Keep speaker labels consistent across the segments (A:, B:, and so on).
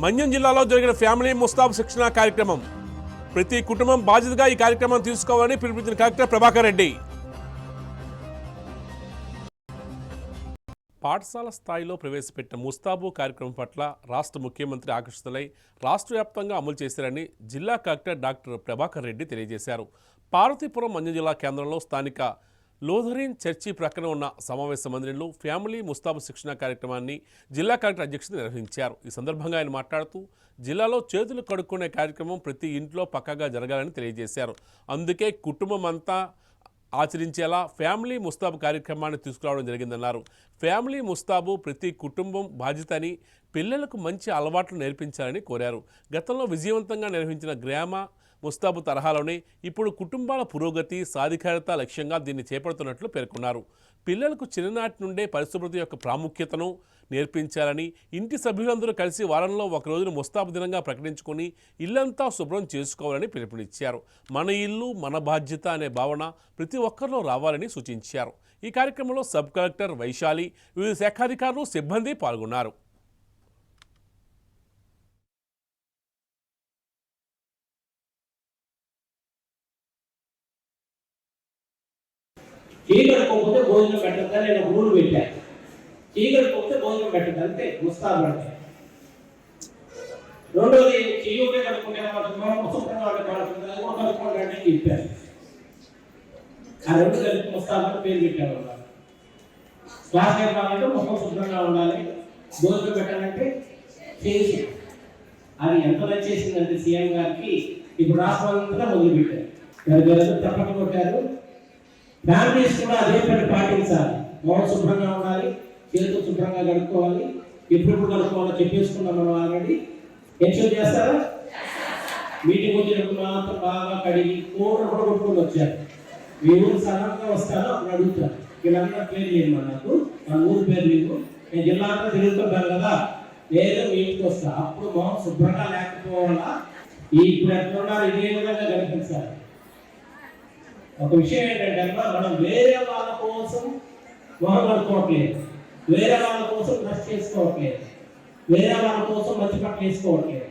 A: మన్యం జిల్లాలో జరిగిన ఫ్యామిలీ ముస్తాబ్ శిక్షణ కార్యక్రమం. ప్రతి కుటుంబం బాధ్యతగా ఈ కార్యక్రమం తీసుకోవాలని పిలుపునిచ్చిన కలెక్టర్ ప్రభాకర్ రెడ్డి. పాఠశాల స్థాయిలో ప్రవేశపెట్టిన ముస్తాబు కార్యక్రమం పట్ల రాష్ట్ర ముఖ్యమంత్రి ఆకర్షితులై రాష్ట్ర వ్యాప్తంగా అమలు చేశారని జిల్లా కలెక్టర్ డాక్టర్ ప్రభాకర్ రెడ్డి తెలియజేశారు. పార్వతీపురం మన్యం జిల్లా కేంద్రంలో స్థానిక లోథరీన్ చర్చి ప్రక్కన ఉన్న సమావేశ మందిరంలో ఫ్యామిలీ ముస్తాబు శిక్షణ కార్యక్రమాన్ని జిల్లా కలెక్టర్ అధ్యక్షత నిర్వహించారు. ఈ సందర్భంగా ఆయన మాట్లాడుతూ జిల్లాలో చేతులు కడుక్కునే కార్యక్రమం ప్రతి ఇంట్లో పక్కగా జరగాలని తెలియజేశారు. అందుకే కుటుంబం అంతా ఆచరించేలా ఫ్యామిలీ ముస్తాబు కార్యక్రమాన్ని తీసుకురావడం జరిగిందన్నారు. ఫ్యామిలీ ముస్తాబు ప్రతి కుటుంబం బాధ్యత అని పిల్లలకు మంచి అలవాట్లు నేర్పించాలని కోరారు. గతంలో విజయవంతంగా నిర్వహించిన గ్రామ ముస్తాబు తరహాలోనే ఇప్పుడు కుటుంబాల పురోగతి సాధికారత లక్ష్యంగా దీన్ని చేపడుతున్నట్లు పేర్కొన్నారు. పిల్లలకు చిన్ననాటి నుండే పరిశుభ్రత యొక్క ప్రాముఖ్యతను నేర్పించాలని ఇంటి సభ్యులందరూ కలిసి వారంలో ఒక రోజును ముస్తాబు దినంగా ప్రకటించుకొని ఇల్లంతా శుభ్రం చేసుకోవాలని పిలుపునిచ్చారు. మన ఇల్లు మన బాధ్యత అనే భావన ప్రతి ఒక్కరిలో రావాలని సూచించారు. ఈ కార్యక్రమంలో సబ్ కలెక్టర్ వైశాలి వివిధ శాఖాధికారులు సిబ్బంది పాల్గొన్నారు.
B: చీకడుకోకపోతే భోజనం పెట్టద్దా? నేను ఊరు రూల్ పెట్టాను చీకడుకోకపోతే భోజనం పెట్టద్దు? అంతే ముస్తాబు అంటే. రెండోది చెయ్యూటే కడుక్కుంటే వాళ్ళు కడుక్కుంటే అది కూడా కడుక్కోండి అని చెప్పాను ఆ రెండు కలిపి ముస్తాబు అని పేరు పెట్టారు వాళ్ళు. క్లాస్ చెప్పాలంటే ముఖం శుభ్రంగా ఉండాలి. భోజనం పెట్టాలంటే చేసి అది ఎంత నచ్చేసిందంటే సీఎం గారికి ఇప్పుడు రాష్ట్రం అంతా పెట్టారు తప్పక కొట్టారు. ఫ్యామిలీస్ కూడా అదే పని పాటించాలి. మొహం శుభ్రంగా ఉండాలి చేతులు శుభ్రంగా కడుక్కోవాలి ఎప్పుడు కడుక్కోవాలో చెప్పేసుకున్నాం మనం ఆల్రెడీ. ఎన్షూర్ చేస్తారా? మీటింగ్ వచ్చినప్పుడు మాత్రం బాగా కడిగి కూర కూడా కొట్టుకొని వచ్చారు. మీ ఊరు సడన్గా వస్తారో? అప్పుడు అడుగుతారు. వీళ్ళందరూ పేరు లేదు నాకు. మన ఊరు పేరు లేదు నేను జిల్లా అంతా తిరుగుతుంటాను కదా. లేదు మీ ఇంటికి వస్తా. అప్పుడు మొహం శుభ్రంగా లేకపోవాలా? ఈ ఇప్పుడు ఎట్లున్నారు ఇదే విధంగా కనిపించాలి. ఒక విషయం ఏంటంటే అమ్మా, మనం వేరే వాళ్ళ కోసం మొహం వేరే వాళ్ళ కోసం డ్రెస్ చేసుకోవట్లేదు. వేరే వాళ్ళ కోసం మంచి పట్ల వేసుకోవట్లేదు.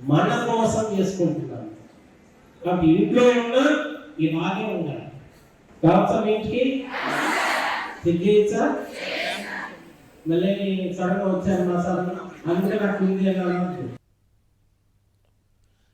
B: మన కోసం చేసుకుంటున్నాం. కాబట్టి ఇంట్లో ఉన్న ఈ భాగ్యం ఉండాలి. కావసం మీ ఇంటికి మళ్ళీ సడన్గా వచ్చారు మా సడన్ అందుకే నాకు ఉంది అని